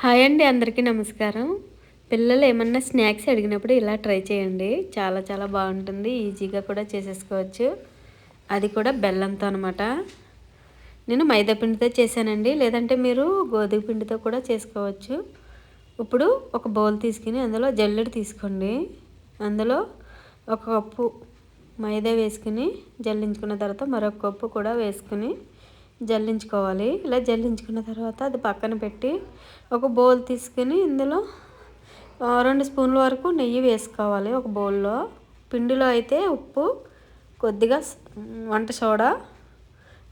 Hi అండి అందరికీ నమస్కారం. పిల్లలు ఏమన్నా స్నాక్స్ అడిగినప్పుడు ఇలా ట్రై చేయండి. చాలా చాలా బాగుంటుంది. ఈజీగా కూడా చేసేసుకోవచ్చు. అది కూడా బెల్లంతో అనమాట నేను మైదా పిండితో చేశానండి. లేదంటే మీరు గోధుమ పిండితో కూడా చేసుకోవచ్చు. ఇప్పుడు ఒక బౌల్ తీసుకుని అందులో జల్లెడ తీసుకోండి. అందులో ఒక కప్పు మైదా వేసుకుని జల్లించుకున్న తర్వాత మరొక కప్పు కూడా వేసుకుని జల్లించుకోవాలి. ఇలా జల్లించుకున్న తర్వాత అది పక్కన పెట్టి ఒక బౌల్ తీసుకుని ఇందులో రెండు స్పూన్ల వరకు నెయ్యి వేసుకోవాలి ఒక బౌల్లో. పిండిలో అయితే ఉప్పు కొద్దిగా వంట సోడా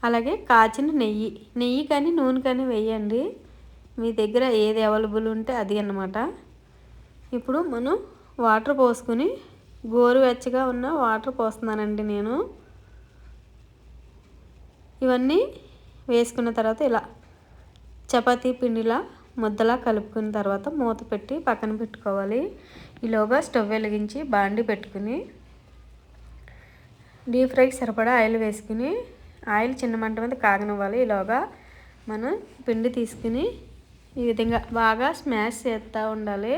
అలాగే కాచిన నెయ్యి. నెయ్యి కానీ నూనె కానీ వేయండి. మీ దగ్గర ఏది అవైలబుల్ ఉంటే అది అన్నమాట. ఇప్పుడు మనం వాటర్ పోసుకొని గోరువెచ్చగా ఉన్న వాటర్ పోస్తున్నానండి నేను. ఇవన్నీ వేసుకున్న తర్వాత ఇలా చపాతీ పిండిలా ముద్దలా కలుపుకున్న తర్వాత మూత పెట్టి పక్కన పెట్టుకోవాలి. ఈలోగా స్టవ్ వెలిగించి బాండి పెట్టుకుని డీప్ ఫ్రైకి సరిపడా ఆయిల్ వేసుకుని ఆయిల్ చిన్న మంట మీద కాగనివ్వాలి. ఈలోగా మనం పిండి తీసుకుని ఈ విధంగా బాగా స్మాష్ చేస్తూ ఉండాలి.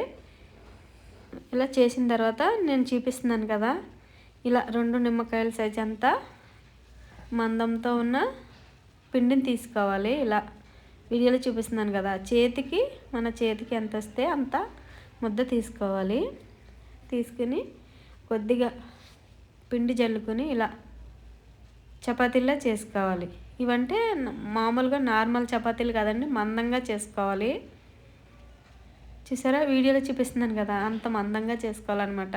ఇలా చేసిన తర్వాత నేను చూపిస్తున్నాను కదా ఇలా రెండు నిమ్మకాయల సైజ్ అంతా మందంతో ఉన్న పిండిని తీసుకోవాలి. ఇలా వీడియోలో చూపిస్తున్నాను కదా. చేతికి మన చేతికి ఎంత వస్తే అంత ముద్ద తీసుకోవాలి. తీసుకుని కొద్దిగా పిండి జల్లుకొని ఇలా చపాతీలా చేసుకోవాలి. ఇవంటే మామూలుగా నార్మల్ చపాతీలు కదండి మందంగా చేసుకోవాలి. చూసారా? వీడియోలో చూపిస్తున్నాను కదా అంత మందంగా చేసుకోవాలన్నమాట.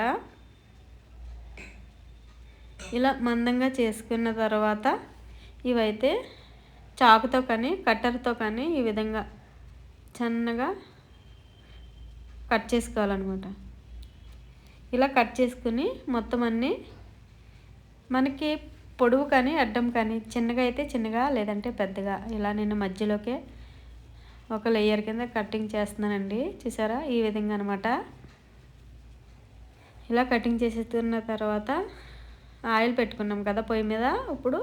ఇలా మందంగా చేసుకున్న తర్వాత ఇవైతే చాకుతో కానీ కట్టర్తో కానీ ఈ విధంగా సన్నగా కట్ చేసుకోవాలన్నమాట. ఇలా కట్ చేసుకుని మొత్తం అన్నీ మనకి పొడవు కానీ అడ్డం కానీ చిన్నగా అయితే చిన్నగా లేదంటే పెద్దగా. ఇలా నేను మధ్యలోకే ఒక లేయర్ కింద కటింగ్ చేస్తున్నానండి. చూసారా? ఈ విధంగా అనమాట ఇలా కటింగ్ చేసేస్తున్న తర్వాత ఆయిల్ పెట్టుకున్నాం కదా పొయ్యి మీద. ఇప్పుడు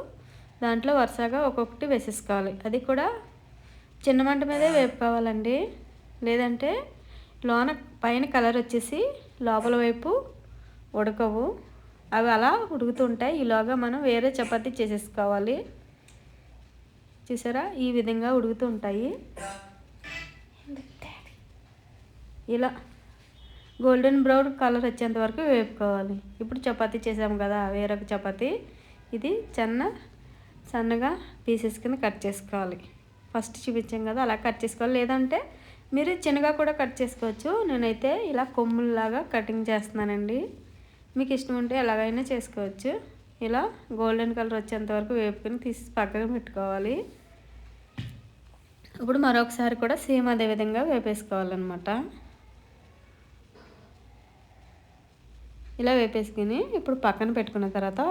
దాంట్లో వరుసగా ఒక్కొక్కటి వేసేసుకోవాలి. అది కూడా చిన్న మంట మీదే వేపుకోవాలండి లేదంటే లోన పైన కలర్ వచ్చేసి లోపల వైపు ఉడకవు. అవి అలా ఉడుకుతుంటాయి. ఈలోగా మనం వేరే చపాతీ చేసేసుకోవాలి. చూసారా? ఈ విధంగా ఉడుకుతూ ఉంటాయి ఇలా గోల్డెన్ బ్రౌన్ కలర్ వచ్చేంత వరకు వేపుకోవాలి. ఇప్పుడు చపాతీ చేసాము కదా వేరొక చపాతీ. ఇది చిన్న సన్నగా పీసెస్ కింద కట్ చేసుకోవాలి. ఫస్ట్ చూపించాం కదా అలా కట్ చేసుకోవాలి. లేదంటే మీరు చిన్నగా కూడా కట్ చేసుకోవచ్చు. నేనైతే ఇలా కొమ్ముల్లాగా కటింగ్ చేస్తున్నానండి. మీకు ఇష్టం ఉంటే ఎలాగైనా చేసుకోవచ్చు. ఇలా గోల్డెన్ కలర్ వచ్చేంత వరకు వేపుకొని తీసి పక్కన పెట్టుకోవాలి. ఇప్పుడు మరొకసారి కూడా సేమ్ అదే విధంగా వేపేసుకోవాలన్నమాట. ఇలా వేపేసుకుని ఇప్పుడు పక్కన పెట్టుకున్న తర్వాత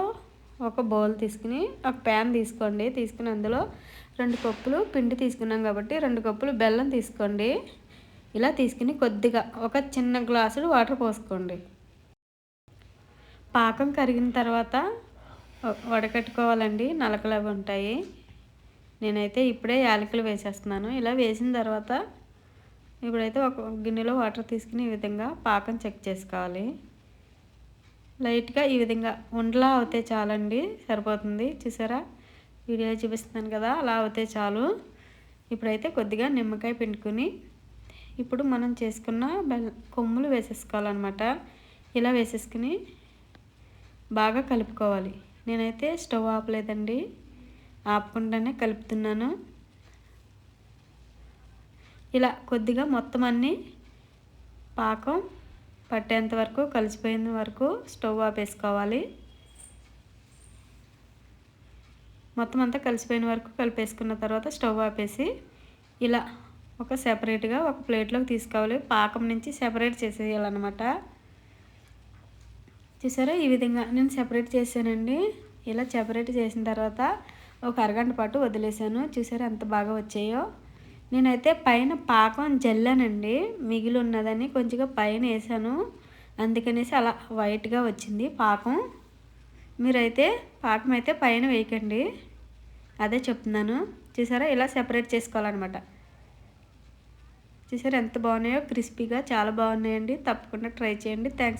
ఒక బౌల్ తీసుకుని ఒక ప్యాన్ తీసుకోండి. తీసుకుని అందులో రెండు కప్పులు పిండి తీసుకున్నాం కాబట్టి రెండు కప్పులు బెల్లం తీసుకోండి. ఇలా తీసుకుని కొద్దిగా ఒక చిన్న గ్లాసులు వాటర్ పోసుకోండి. పాకం కరిగిన తర్వాత వడకట్టుకోవాలండి. నలకలు అవి ఉంటాయి. నేనైతే ఇప్పుడే యాలకులు వేసేస్తున్నాను. ఇలా వేసిన తర్వాత ఇప్పుడైతే ఒక గిన్నెలో వాటర్ తీసుకుని ఈ విధంగా పాకం చెక్ చేసుకోవాలి. లైట్గా ఈ విధంగా ఉండలా అవుతే చాలండి సరిపోతుంది. చూసారా? వీడియో చూపిస్తున్నాను కదా అలా అవుతే చాలు. ఇప్పుడైతే కొద్దిగా నిమ్మకాయ పిండుకొని ఇప్పుడు మనం చేసుకున్న బెల్ కొమ్ములు వేసేసుకోవాలన్నమాట. ఇలా వేసేసుకుని బాగా కలుపుకోవాలి. నేనైతే స్టవ్ ఆపలేదండి. ఆపకుండానే కలుపుతున్నాను. ఇలా కొద్దిగా మొత్తం అన్నీ పాకం పట్టేంత వరకు కలిసిపోయిన వరకు స్టవ్ ఆపేసుకోవాలి. మొత్తం అంతా కలిసిపోయిన వరకు కలిపేసుకున్న తర్వాత స్టవ్ ఆపేసి ఇలా ఒక సెపరేట్గా ఒక ప్లేట్లోకి తీసుకోవాలి. పాకం నుంచి సెపరేట్ చేసేయాలన్నమాట. చూసారా? ఈ విధంగా నేను సెపరేట్ చేశానండి. ఇలా సెపరేట్ చేసిన తర్వాత ఒక అరగంట పాటు వదిలేసాను చూసారా ఎంత బాగా వచ్చాయో? నేనైతే పైన పాకం జల్లానండి. మిగిలి ఉన్నదని కొంచెంగా పైన వేసాను. అందుకనేసి అలా వైట్గా వచ్చింది పాకం. మీరైతే పాకం అయితే పైన వేయకండి. అదే చెప్తున్నాను. చూసారా? ఇలా సెపరేట్ చేసుకోవాలన్నమాట. చూసారా ఎంత బాగున్నాయో? క్రిస్పీగా చాలా బాగున్నాయండి. తప్పకుండా ట్రై చేయండి. థ్యాంక్స్